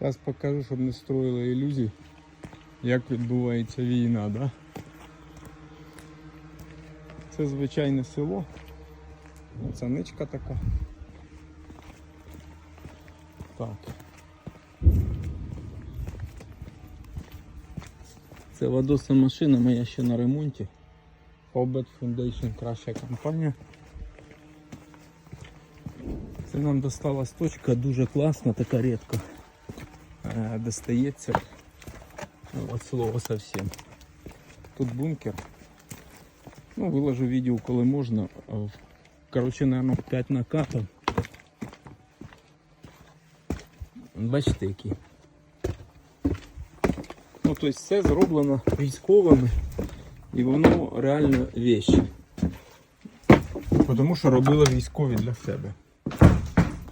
Зараз покажу, щоб не строїли ілюзій, як відбувається війна, да? Це звичайне село. Оце така. Так. Це водоса машина, моя ще на ремонті. Hobet Foundation краща компанія. Це нам досталась точка дуже класна, така рідко. Е, Достається ну, от слова совсем. Тут бункер. Ну, виложу відео, коли в- Коротше, наверное, 5 накатів. Бачите, які. Ну, тобто все зроблено військовими і воно реально вещь. Тому що робили військові для себе.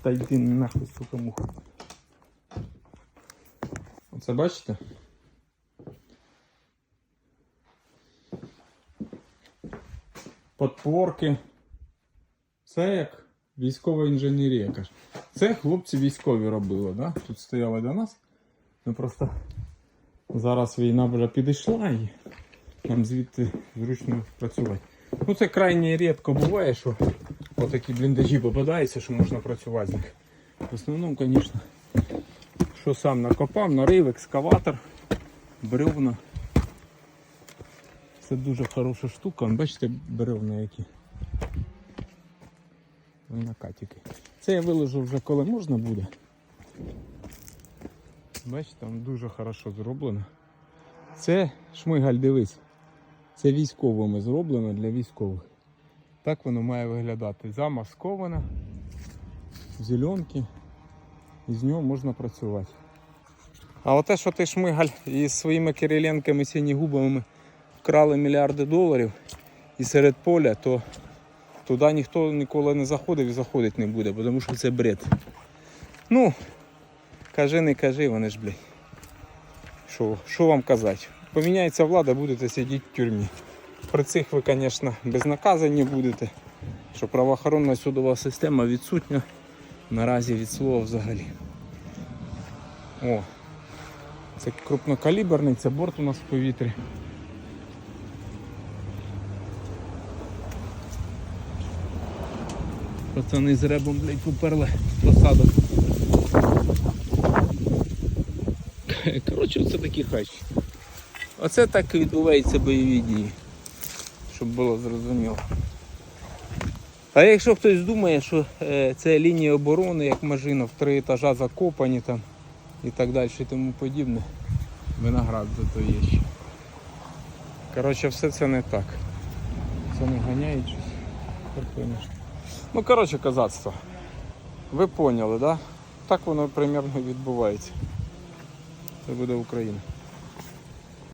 Та йди нахуй, сука, муха. Оце бачите? Подпорки. Це як військова інженерія. каже. Це хлопці військові робили, да? Тут стояли до нас. Ми просто зараз війна вже підійшла і нам звідти зручно працювати. Ну це крайне рідко буває, що отакі бліндажі попадаються, що можна працювати з них. В основному, звісно, що сам накопав, нарив, екскаватор, бревна. Це дуже хороша штука. Бачите, бревна які. Накатики. Це я виложу вже коли можна буде. Бачите, там дуже хорошо зроблено. Це шмигаль, дивись. Це військовими зроблено для військових. Так воно має виглядати. Замасковано, зеленки, і з нього можна працювати. А оте, що ти шмигаль із своїми кириленками синігубами вкрали мільярди доларів і серед поля, то туди ніхто ніколи не заходив і заходити не буде, тому що це бред. Ну, кажи, не кажи, вони ж, блядь. Що вам казати? Поміняється влада, будете сидіти в тюрмі. При цих ви, звісно, безнаказані будете, що правоохоронна судова система відсутня наразі від слова взагалі. О, це крупнокаліберний, це борт у нас в повітрі. Пацани з ребом, блядь, поперли посадок. Коротше, це такі хачі. Оце так і відбуваються бойові дії. Щоб було зрозуміло. А якщо хтось думає, що е, це лінія оборони, як Мажино, в три етажа закопані там і так далі і тому подібне, виноград зато є ще. Коротше, все це не так. Це не щось. Ну, коротше, казацтво. Ви поняли, да? Так воно примерно відбувається. Це буде Україна.